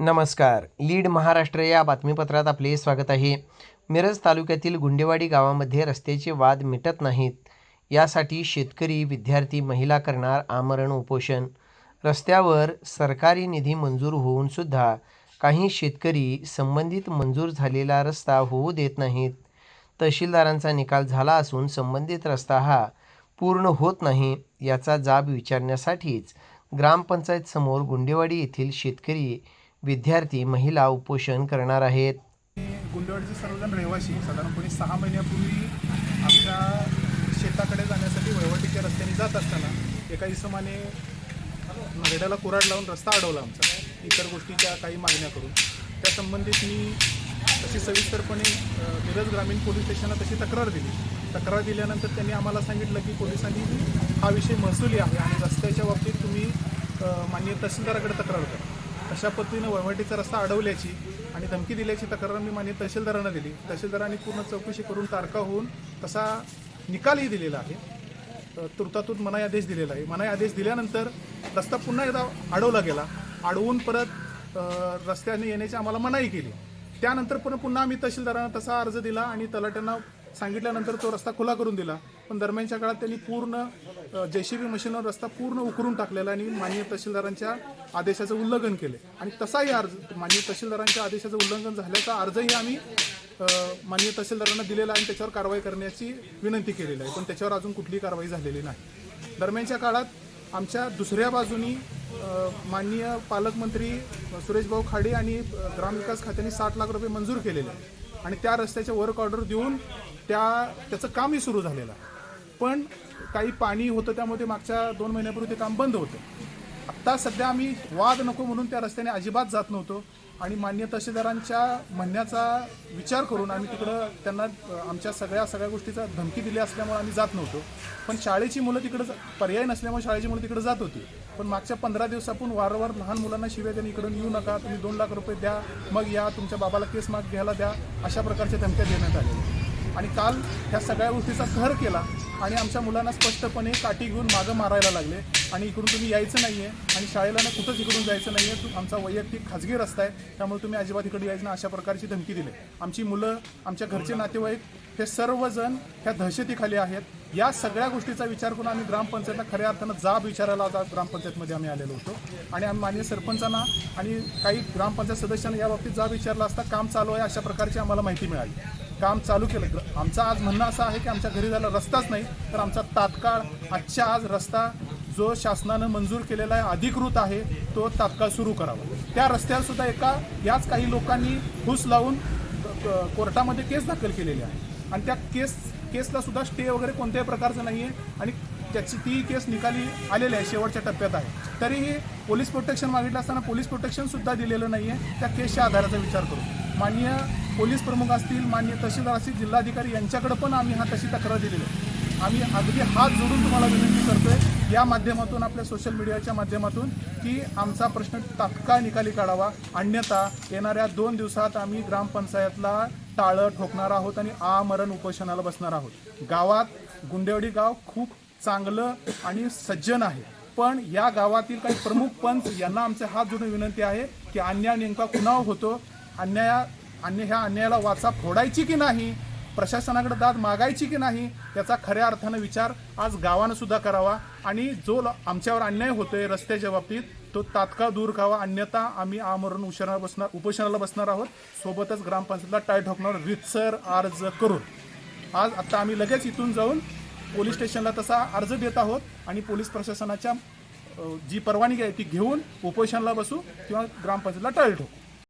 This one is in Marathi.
नमस्कार. लीड महाराष्ट्र या बातमीपत्रात आपले स्वागत आहे. मिरज तालुक्यातील गुंडेवाडी गावामध्ये रस्त्याचे वाद मिटत नाहीत. यासाठी शेतकरी विद्यार्थी महिला करणार आमरण उपोषण. रस्त्यावर सरकारी निधी मंजूर होऊन सुद्धा काही शेतकरी संबंधित मंजूर झालेला रस्ता होऊ देत नाहीत. तहसीलदारांचा निकाल झाला असून संबंधित रस्ता हा पूर्ण होत नाही याचा जाब विचारण्यासाठीच ग्रामपंचायतसमोर गुंडेवाडी येथील शेतकरी विद्यार्थी महिला उपोषण करणार आहेत. गुंडवडचे सर्वजण रहिवासी साधारणपणे सहा महिन्यापूर्वी आमच्या शेताकडे जाण्यासाठी वहिवाटीच्या रस्त्याने जात असताना एका इसमाने रेड्याला कुराड लावून रस्ता अडवला आमचा इतर गोष्टीच्या काही मागण्या करून. त्या संबंधित मी तशी सविस्तरपणे मिरज ग्रामीण पोलीस स्टेशनला तशी तक्रार दिली. तक्रार दिल्यानंतर त्यांनी आम्हाला सांगितलं की पोलिसांनी हा विषय महसुली आहे आणि रस्त्याच्या बाबतीत तुम्ही अ, माननीय तहसीलदाराकडे तक्रार करा. अशा पद्धतीनं वळवटीचा रस्ता अडवल्याची आणि धमकी दिल्याची तक्रार मी मान्य तहसीलदारांना दिली. तहसीलदारांनी पूर्ण चौकशी करून तारका होऊन तसा निकालही दिलेला आहे. अ, तुर्तातूत मनाई आदेश दिलेला आहे. मनाई आदेश दिल्यानंतर रस्ता पुन्हा एकदा अडवला गेला. अडवून परत रस्त्याने येण्याची आम्हाला मनाई केली. त्यानंतर पण पुन्हा आम्ही तहसीलदारांना तसा अर्ज दिला आणि तलाट्यांना सांगितल्यानंतर तो रस्ता खुला करून दिला. पण दरम्यानच्या काळात त्यांनी पूर्ण जेसीबी मशीनवर रस्ता पूर्ण उकरून टाकलेला आणि माननीय तहसीलदारांच्या आदेशाचं उल्लंघन केले. आणि तसाही अर्ज माननीय तहसीलदारांच्या आदेशाचं उल्लंघन झाल्याचा अर्जही आम्ही अ, माननीय तहसीलदारांना दिलेला आणि त्याच्यावर कारवाई करण्याची विनंती केलेली आहे. पण त्याच्यावर अजून कुठलीही कारवाई झालेली नाही. दरम्यानच्या काळात आमच्या दुसऱ्या बाजूनी माननीय पालकमंत्री सुरेशभाऊ खाडे आणि ग्रामविकास खात्याने साठ लाख रुपये मंजूर केलेले आहे आणि त्या रस्त्याचे वर्क ऑर्डर देऊन त्या त्याचं कामही सुरू झालेलं आहे. पण काही पाणी होतं त्यामध्ये मागच्या दोन महिन्यापूर्वी ते काम बंद होतं. आत्ता सध्या आम्ही वाद नको म्हणून त्या रस्त्याने अजिबात जात नव्हतो. आणि मान्य तहसीलदारांच्या म्हणण्याचा विचार करून आम्ही तिकडं त्यांना आमच्या सगळ्या सगळ्या गोष्टीचा धमकी दिली असल्यामुळे आम्ही जात नव्हतो. पण शाळेची मुलं तिकडं पर्याय नसल्यामुळे शाळेची मुलं तिकडे जात होती. पण मागच्या पंधरा दिवसापून वारंवार लहान मुलांना शिव्या त्यांनी इकडून येऊ नका तुम्ही दोन लाख रुपये द्या मग या तुमच्या बाबाला केस माग घ्यायला द्या अशा प्रकारच्या धमक्या देण्यात आल्या. आणि काल ह्या सगळ्या गोष्टीचा थर केला आणि आमच्या मुलांना स्पष्टपणे काठी घेऊन मागं मारायला लागले. आणि इकडून तुम्ही यायचं नाही आहे आणि शाळेला ना कुठंच इकडून जायचं नाही आहे आमचा वैयक्तिक खाजगी रस्ता आहे. त्यामुळे तुम्ही अजिबात इकडे यायचं ना अशा प्रकारची धमकी दिली. आमची मुलं आमच्या घरचे नातेवाईक हे सर्वजण ह्या दहशतीखाली आहेत. या सगळ्या गोष्टीचा विचार करून आम्ही ग्रामपंचायतला खऱ्या अर्थानं जाब विचारायला आज ग्रामपंचायतमध्ये आम्ही आलेलो होतो. आणि आम्ही माननीय सरपंचांना आणि काही ग्रामपंचायत सदस्यांना या बाबतीत जाब विचारला असता काम चालू आहे अशा प्रकारची आम्हाला माहिती मिळाली. काम चालू केलं. ग्र- आमचं आज म्हणणं असं आहे की आमच्या घरी झाला रस्ताच नाही तर आमचा तात्काळ आजच्या आज रस्ता जो शासनानं मंजूर केलेला आहे अधिकृत आहे तो तात्काळ सुरू करावा. त्या रस्त्यावर सुद्धा एका याच काही लोकांनी फूस लावून कोर्टामध्ये केस दाखल केलेली आहे. आणि त्या केस केसला सुद्धा स्टे वगैरे कोणत्याही प्रकारचं नाही आहे आणि त्याची ती केस निकाली आलेली आहे शेवटच्या टप्प्यात आहे. तरीही पोलीस प्रोटेक्शन मागितलं असताना पोलीस प्रोटेक्शन सुद्धा दिलेलं नाही आहे त्या केसच्या आधाराचा विचार करू. माननीय पोलीस प्रमुख असतील माननीय तहसीलदार असतील जिल्हाधिकारी यांच्याकडे पण आम्ही हा तशी तक्रार दिलेली आहे. आम्ही अगदी हात जोडून तुम्हाला विनंती करतोय या माध्यमातून आपल्या सोशल मीडियाच्या माध्यमातून की आमचा प्रश्न तात्काळ निकाली काढावा. अन्यथा येणाऱ्या दोन दिवसात आम्ही ग्रामपंचायतला टाळं ठोकणार आहोत आणि आमरण उपोषणाला बसणार आहोत. गावात गुंडेवडी गाव खूप चांगलं आणि सज्जन आहे. पण या गावातील काही प्रमुख पंच यांना आमचे हात जोडून विनंती आहे की अन्याय नेमका कुणावर होतो अन्याया अन्य ह्या अन्यायाला वाचा फोडायची की नाही प्रशासनाकडे दाद मागायची की नाही याचा खऱ्या अर्थानं विचार आज गावानं सुद्धा करावा. आणि जो ल- आमच्यावर अन्याय होतोय रस्त्याच्या बाबतीत तो तात्काळ दूर करावा अन्यथा आम्ही आमरण उशिरा बसणार उपोषणाला बसणार आहोत. सोबतच ग्रामपंचायतला टाय ठोकणार रितसर अर्ज करून. आज आत्ता आम्ही लगेच इथून जाऊन पोलीस स्टेशनला तसा अर्ज देत आहोत. आणि पोलीस प्रशासनाच्या जी परवानगी आहे ती घेऊन उपोषणाला बसू किंवा ग्रामपंचायतला टाळी ठोकू.